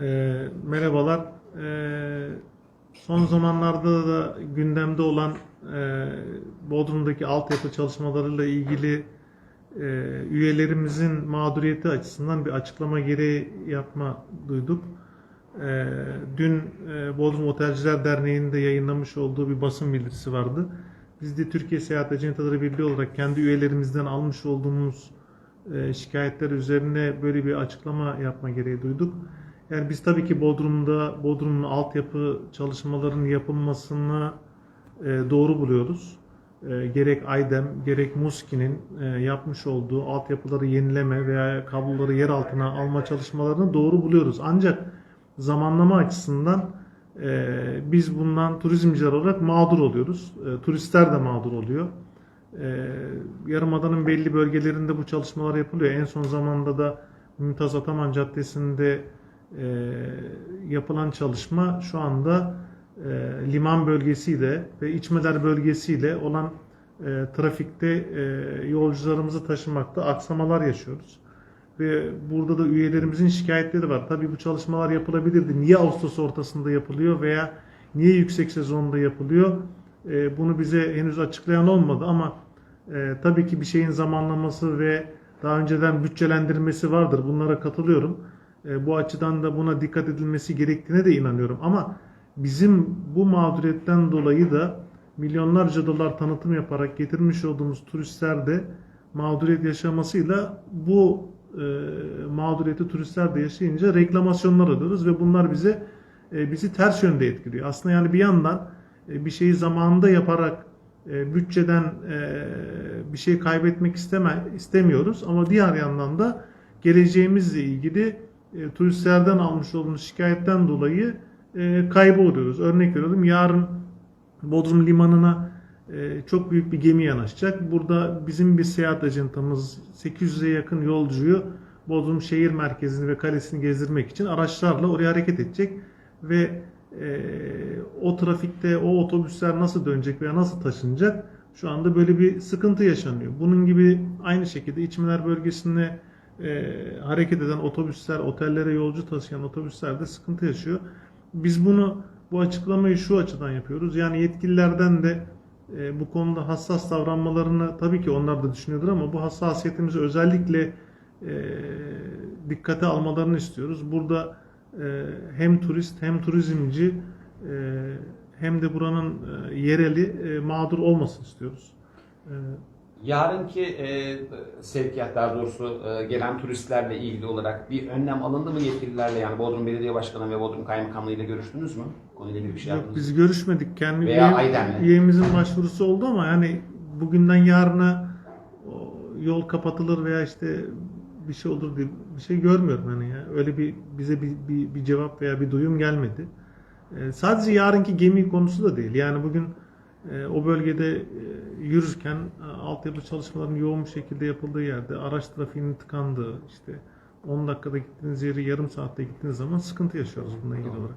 E, merhabalar. E, son zamanlarda da gündemde olan e, Bodrum'daki altyapı çalışmalarıyla ilgili e, üyelerimizin mağduriyeti açısından bir açıklama gereği yapma duyduk. E, dün e, Bodrum Otelciler Derneği'nin de yayınlamış olduğu bir basın bildirisi vardı. Biz de Türkiye Seyahat Acenteleri Birliği olarak kendi üyelerimizden almış olduğumuz e, şikayetler üzerine böyle bir açıklama yapma gereği duyduk. Yani biz tabii ki Bodrum'da Bodrum'un altyapı çalışmalarının yapılmasını e, doğru buluyoruz. E, gerek Aydem, gerek Muski'nin e, yapmış olduğu altyapıları yenileme veya kabloları yer altına alma çalışmalarını doğru buluyoruz. Ancak zamanlama açısından e, biz bundan turizmciler olarak mağdur oluyoruz. E, turistler de mağdur oluyor. E, Yarımada'nın belli bölgelerinde bu çalışmalar yapılıyor. En son zamanda da Mümtaz Ataman Caddesi'nde e, yapılan çalışma şu anda e, liman bölgesiyle ve içmeler bölgesiyle olan e, trafikte e, yolcularımızı taşımakta aksamalar yaşıyoruz. Ve burada da üyelerimizin şikayetleri var. Tabii bu çalışmalar yapılabilirdi. Niye Ağustos ortasında yapılıyor veya niye yüksek sezonda yapılıyor? E, bunu bize henüz açıklayan olmadı ama e, tabii ki bir şeyin zamanlaması ve daha önceden bütçelendirmesi vardır. Bunlara katılıyorum. E, bu açıdan da buna dikkat edilmesi gerektiğine de inanıyorum. Ama bizim bu mağduriyetten dolayı da milyonlarca dolar tanıtım yaparak getirmiş olduğumuz turistler de mağduriyet yaşamasıyla bu e, mağduriyeti turistler de yaşayınca reklamasyonlar alıyoruz ve bunlar bize e, bizi ters yönde etkiliyor. Aslında yani bir yandan e, bir şeyi zamanında yaparak e, bütçeden e, bir şey kaybetmek isteme, istemiyoruz ama diğer yandan da geleceğimizle ilgili e, turistlerden almış olduğumuz şikayetten dolayı e, kaybı oluyoruz. Örnek veriyorum yarın Bodrum Limanı'na e, çok büyük bir gemi yanaşacak. Burada bizim bir seyahat ajantamız 800'e yakın yolcuyu Bodrum şehir merkezini ve kalesini gezdirmek için araçlarla oraya hareket edecek ve e, o trafikte o otobüsler nasıl dönecek veya nasıl taşınacak şu anda böyle bir sıkıntı yaşanıyor. Bunun gibi aynı şekilde İçmeler bölgesinde e, hareket eden otobüsler, otellere yolcu taşıyan otobüsler de sıkıntı yaşıyor. Biz bunu bu açıklamayı şu açıdan yapıyoruz. Yani yetkililerden de e, bu konuda hassas davranmalarını tabii ki onlar da düşünüyordur ama bu hassasiyetimizi özellikle e, dikkate almalarını istiyoruz. Burada e, hem turist hem turizmci e, hem de buranın e, yereli e, mağdur olmasın istiyoruz. E, Yarınki e, sevkiyat daha doğrusu e, gelen turistlerle ilgili olarak bir önlem alındı mı yetkililerle yani Bodrum Belediye Başkanı ve Bodrum Kaymakamlığı ile görüştünüz mü? Konuyla ilgili bir şey Yok yaptınız biz görüşmedik. Kendi Veya Aydem'le. üyemizin başvurusu oldu ama yani bugünden yarına o yol kapatılır veya işte bir şey olur diye bir şey görmüyorum hani ya. Öyle bir bize bir, bir, bir cevap veya bir duyum gelmedi. Ee, sadece yarınki gemi konusu da değil. Yani bugün e, o bölgede e, yürürken e, altyapı çalışmalarının yoğun bir şekilde yapıldığı yerde araç trafiğinin tıkandığı işte 10 dakikada gittiğiniz yeri yarım saatte gittiğiniz zaman sıkıntı yaşıyoruz bununla ilgili olarak.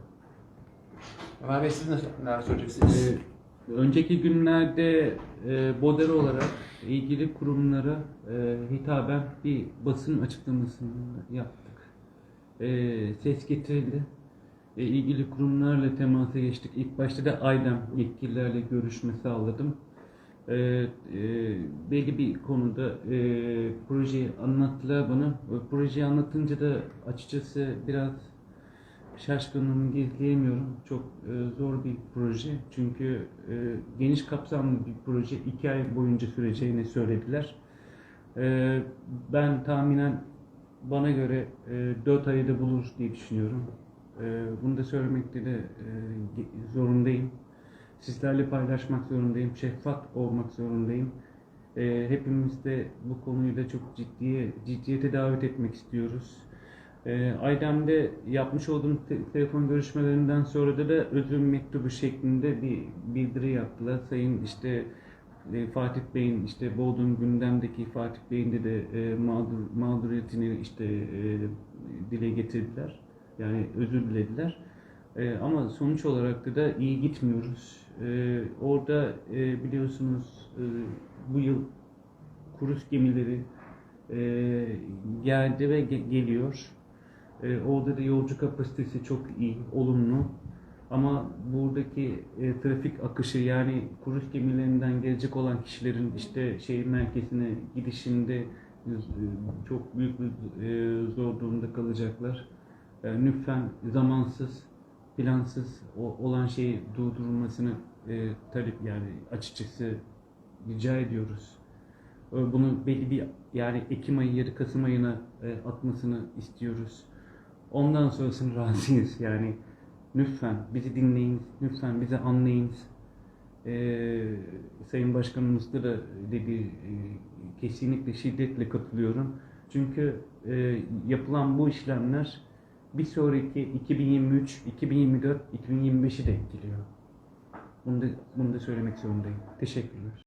Ömer Bey siz ne, neler söyleyeceksiniz? Ee, önceki günlerde e, Boder olarak ilgili kurumlara e, hitaben bir basın açıklamasını yaptık. E, ses getirildi. E, ilgili kurumlarla temasa geçtik. İlk başta da Aydem yetkililerle görüşme sağladım. E, e, belli bir konuda e, projeyi anlattılar bana. O projeyi anlatınca da açıkçası biraz şaşkınlığımı gizleyemiyorum. Çok e, zor bir proje. Çünkü e, geniş kapsamlı bir proje. iki ay boyunca süreceğini söylediler. E, ben tahminen bana göre e, 4 ayı da bulur diye düşünüyorum. E, bunu da söylemekte de e, zorundayım. Sizlerle paylaşmak zorundayım. Şeffaf olmak zorundayım. E, hepimiz de bu konuyu da çok ciddiye, ciddiyete davet etmek istiyoruz. E, Aydem'de yapmış olduğum te- telefon görüşmelerinden sonra da, da özür mektubu şeklinde bir bildiri yaptılar. Sayın işte e, Fatih Bey'in işte Bodrum gündemdeki Fatih Bey'in de, de mağdur, mağduriyetini işte e, dile getirdiler. Yani özür dilediler. E, ama sonuç olarak da, iyi gitmiyoruz. E, orada e, biliyorsunuz e, bu yıl kruz gemileri e, geldi ve ge- geliyor. E, orada da yolcu kapasitesi çok iyi, olumlu. Ama buradaki e, trafik akışı yani kruz gemilerinden gelecek olan kişilerin işte şehir merkezine gidişinde e, çok büyük bir e, zor durumda kalacaklar. E, lütfen zamansız, plansız olan şeyi durdurulmasını e, talep yani açıkçası rica ediyoruz. E, Bunu belli bir yani Ekim ayı yarı Kasım ayına e, atmasını istiyoruz. Ondan sonrasını razıyız yani. Lütfen bizi dinleyin, lütfen bizi anlayın. Ee, Sayın Başkanımız da dediği e, kesinlikle şiddetle katılıyorum. Çünkü e, yapılan bu işlemler bir sonraki 2023, 2024, 2025'i de etkiliyor. Bunu da, bunu da söylemek zorundayım. Teşekkürler.